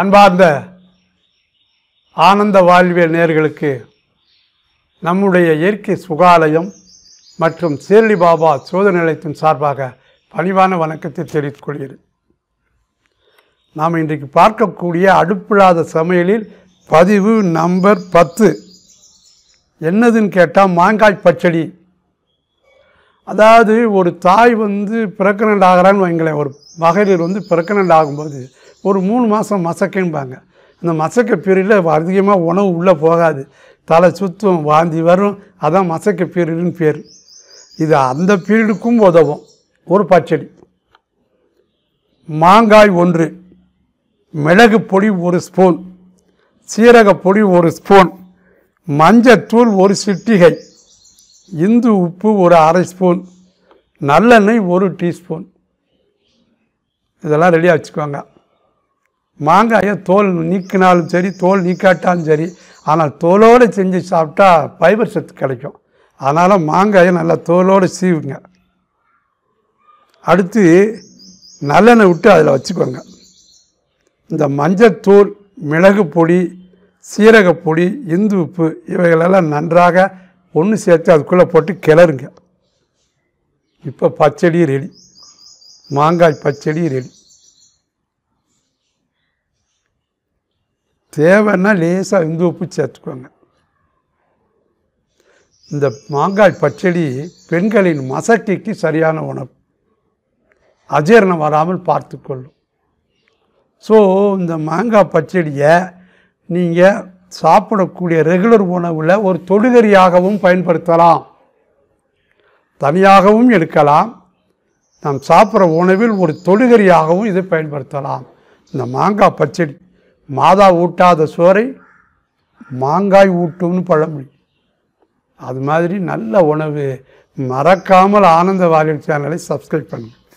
அன்பார்ந்த ஆனந்த வாழ்வியல் நேர்களுக்கு நம்முடைய இயற்கை சுகாலயம் மற்றும் சீரடி பாபா சோதனை நிலையத்தின் சார்பாக பணிவான வணக்கத்தை தெரிவித்துக் கொள்கிறேன். நாம் இன்றைக்கு பார்க்கக்கூடிய அடுப்பில்லாத சமையலில் பதிவு நம்பர் பத்து. என்னதுன்னு கேட்டால் மாங்காய் பச்சடி. அதாவது ஒரு தாய் வந்து பிறக்கனண்ட் ஆகிறான்னு வைங்களேன் ஒரு மகளிர் வந்து பிறக்கனண்ட் ஆகும்போது ஒரு மூணு மாதம் மசக்கும்பாங்க. அந்த மசக்க பீரியடில் அதிகமாக உணவு உள்ளே போகாது. தலை சுத்தம் வாந்தி வரும் அதான் மசக்க பீரியடுன்னு பேர். இது அந்த பீரியடுக்கும் உதவும். ஒரு பச்சடி. மாங்காய் ஒன்று. மிளகு பொடி ஒரு ஸ்பூன் சீரக பொடி ஒரு ஸ்பூன் மஞ்சத்தூள் ஒரு சிட்டிகை. இந்து உப்பு ஒரு அரை ஸ்பூன் நல்லெண்ணெய் ஒரு டீஸ்பூன் இதெல்லாம் ரெடியாக வச்சுக்கோங்க மாங்காயை தோல் நீக்கினாலும் சரி தோல் நீக்காட்டாலும் சரி ஆனால் தோலோடு செஞ்சு சாப்பிட்டா ஃபைபர் சத்து கிடைக்கும். அதனால் மாங்காயை நல்லா தோலோடு சீவுங்க. அடுத்து நல்லெண்ணெய் விட்டு அதில் வச்சுக்கோங்க. இந்த மஞ்சத்தூள் மிளகு பொடி சீரகப்பொடி இந்து உப்பு இவைகளெல்லாம் நன்றாக ஒன்று சேர்த்து அதுக்குள்ளே போட்டு கிளறுங்க. இப்போ பச்சடி ரெடி. மாங்காய் பச்சடி ரெடி. தேவைன்னா லேசாக இந்து உப்பு சேர்த்துக்கோங்க. இந்த மாங்காய் பச்சடி பெண்களின் மசட்டிக்கு சரியான உணவு. அஜீரணம் வராமல் பார்த்துக்கொள்ளும். ஸோ இந்த மாங்காய் பச்சடியை நீங்கள் சாப்பிடக்கூடிய ரெகுலர் உணவில் ஒரு தொடுகறியாகவும் பயன்படுத்தலாம். தனியாகவும் எடுக்கலாம். நாம் சாப்பிட்ற உணவில் ஒரு தொடுகறியாகவும் இதை பயன்படுத்தலாம். இந்த மாங்காய் பச்சடி மாதா ஊட்டாத சோறை மாங்காய் ஊட்டும்னு பழமொழி. அது மாதிரி நல்ல உணவு. மறக்காமல் ஆனந்த வாலியல் சேனலை சப்ஸ்கிரைப் பண்ணுங்கள்